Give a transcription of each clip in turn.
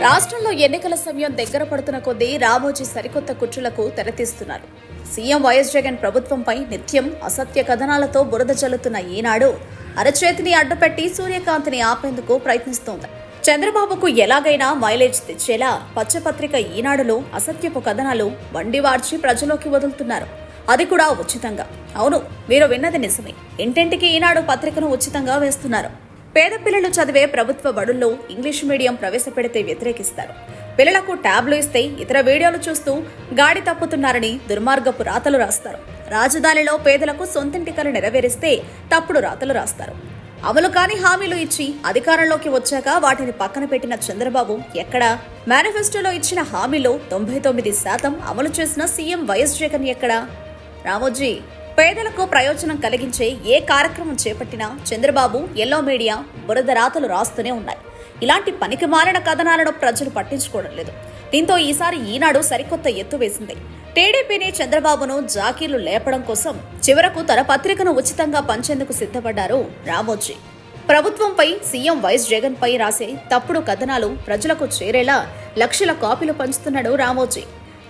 రాష్ట్రంలో ఎన్నికల సమయం దగ్గర పడుతున్న కొద్దీ రాబోజీ సరికొత్త కుట్రలకు తెరతీస్తున్నారు. సీఎం వైఎస్ జగన్ ప్రభుత్వంపై నిత్యం అసత్య కథనాలతో బురద చల్లుతున్న ఈనాడు అరచేతిని అడ్డుపెట్టి సూర్యకాంతిని ఆపేందుకు ప్రయత్నిస్తోంది. చంద్రబాబుకు ఎలాగైనా మైలేజ్ తెచ్చేలా పచ్చపత్రిక ఈనాడులో అసత్యపు కథనాలు వండివార్చి ప్రజలోకి వదులుతున్నారు. అది కూడా ఉచితంగా. అవును మీరు విన్నది నిజమే. ఇంటింటికి ఈనాడు పత్రికను ఉచితంగా వేస్తున్నారు. పేద పిల్లలు చదివే ప్రభుత్వ బడుల్లో ఇంగ్లీష్ మీడియం ప్రవేశపెడితే వ్యతిరేకిస్తారు. పిల్లలకు ట్యాబ్లు ఇస్తే ఇతర వీడియోలు చూస్తూ గాడి తప్పుతున్నారని దుర్మార్గపు రాతలు రాస్తారు. రాజధానిలో పేదలకు సొంతింటి కల నెరవేరిస్తే తప్పుడు రాతలు రాస్తారు. అమలు కాని హామీలు ఇచ్చి అధికారంలోకి వచ్చాక వాటిని పక్కన పెట్టిన చంద్రబాబు ఎక్కడ? మేనిఫెస్టోలో ఇచ్చిన హామీలో తొంభై తొమ్మిది శాతం అమలు చేసిన సీఎం వైఎస్ జగన్ ఎక్కడా? రామోజీ పేదలకు ప్రయోజనం కలిగించే ఏ కార్యక్రమం చేపట్టినా చంద్రబాబు ఎల్లో మీడియా బురద రాతలు రాస్తూనే ఉన్నాయి. ఇలాంటి పనికి మారిన కథనాలను ప్రజలు పట్టించుకోవడం లేదు. దీంతో ఈసారి ఈనాడు సరికొత్త ఎత్తు వేసింది. టీడీపీని చంద్రబాబును జాకీర్లు లేపడం కోసం చివరకు తన పత్రికను ఉచితంగా పంచేందుకు సిద్ధపడ్డారు రామోజీ. ప్రభుత్వంపై సీఎం వైఎస్ జగన్ పై రాసే తప్పుడు కథనాలు ప్రజలకు చేరేలా లక్షల కాపీలు పంచుతున్నాడు రామోజీ.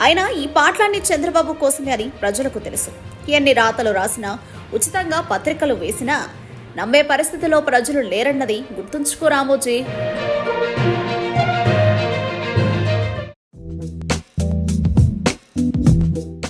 అయినా ఈ పాటలన్నీ చంద్రబాబు కోసమే అని ప్రజలకు తెలుసు. ఎన్ని రాతలు రాసినా ఉచితంగా పత్రికలు వేసినా నమ్మే పరిస్థితిలో ప్రజలు లేరన్నది గుర్తుంచుకో రామోజీ.